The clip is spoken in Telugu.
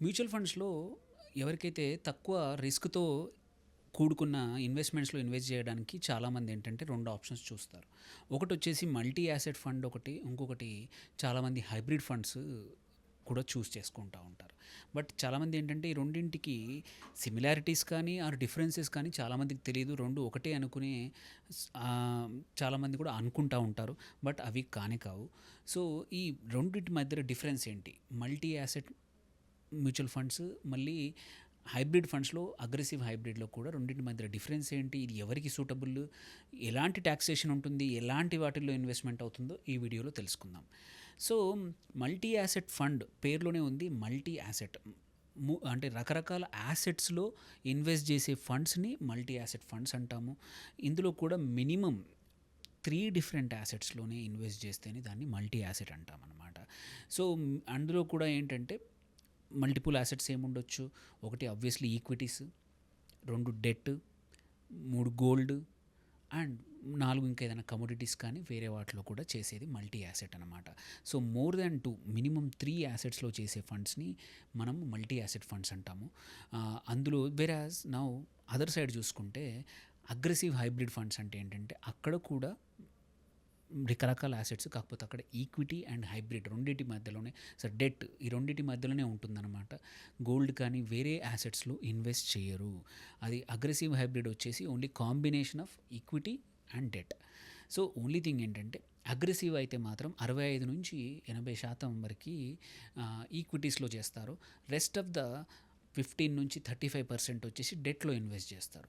మ్యూచువల్ ఫండ్స్‌లో ఎవరికైతే తక్కువ రిస్క్‌తో కూడుకున్న ఇన్వెస్ట్‌మెంట్స్‌లో ఇన్వెస్ట్ చేయడానికి చాలామంది ఏంటంటే రెండు ఆప్షన్స్ చూస్తారు. ఒకటొచ్చేసి మల్టీ యాసెట్ ఫండ్ ఒకటి, ఇంకొకటి చాలామంది హైబ్రిడ్ ఫండ్స్ కూడా చూస్ చేసుకుంటూ ఉంటారు. బట్ చాలామంది ఏంటంటే ఈ రెండింటికి సిమిలారిటీస్ కానీ ఆర్ డిఫరెన్సెస్ కానీ చాలామందికి తెలియదు రెండు ఒకటే అనుకునే చాలామంది కూడా అనుకుంటా ఉంటారు. బట్ అవి కానే కావు. సో, ఈ రెండింటి మధ్యలో డిఫరెన్స్ ఏంటి? మల్టీ యాసెట్ మ్యూచువల్ ఫండ్స్ మళ్ళీ హైబ్రిడ్ ఫండ్స్‌లో అగ్రెసివ్ హైబ్రిడ్‌లో కూడా రెండింటి మధ్య డిఫరెన్స్ ఏంటి? ఇది ఎవరికి సూటబుల్? ఎలాంటి టాక్సేషన్ ఉంటుంది? ఎలాంటి వాటిల్లో ఇన్వెస్ట్‌మెంట్ అవుతుందో ఈ వీడియోలో తెలుసుకుందాం. సో, మల్టీ యాసెట్ ఫండ్ పేరులోనే ఉంది మల్టీ యాసెట్. అంటే రకరకాల యాసెట్స్‌లో ఇన్వెస్ట్ చేసే ఫండ్స్‌ని మల్టీ యాసెట్ ఫండ్స్ అంటాము. ఇందులో కూడా మినిమమ్ త్రీ డిఫరెంట్ యాసెట్స్‌లోనే ఇన్వెస్ట్ చేస్తేనే దాన్ని మల్టీ యాసెట్ అంటామనమాట. సో, అందులో కూడా ఏంటంటే మల్టిపుల్ అసెట్స్ ఏముండొచ్చు? ఒకటి ఆబ్వియస్లీ ఈక్విటీస్, రెండు డెట్, మూడు గోల్డ్ అండ్ నాలుగు ఇంకా ఏదైనా కమోడిటీస్ కానీ వేరే వాటిలో కూడా చేసేది మల్టీ యాసెట్ అనమాట. So, more than 2 minimum three యాసెట్స్‌లో చేసే ఫండ్స్‌ని మనం మల్టీ యాసెట్ ఫండ్స్ అంటాము. అందులో వెరాజ్ నౌ అదర్ సైడ్ చూసుకుంటే అగ్రెసివ్ హైబ్రిడ్ ఫండ్స్ అంటే ఏంటంటే అక్కడ కూడా రకరకాల యాసెట్స్ కాకపోతే అక్కడ ఈక్విటీ అండ్ హైబ్రిడ్ రెండిటి మధ్యలోనే సో, డెట్ ఈ రెండిటి మధ్యలోనే ఉంటుందన్నమాట. గోల్డ్ కానీ వేరే యాసెట్స్‌లో ఇన్వెస్ట్ చేయరు. అది అగ్రెసివ్ హైబ్రిడ్ వచ్చేసి only combination of equity and debt. So, only thing ఏంటంటే అగ్రెసివ్ అయితే మాత్రం 65-80% వరకి వరకు ఈక్విటీస్‌లో చేస్తారు. రెస్ట్ ఆఫ్ ద 15-35% వచ్చేసి డెట్‌లో ఇన్వెస్ట్ చేస్తారు.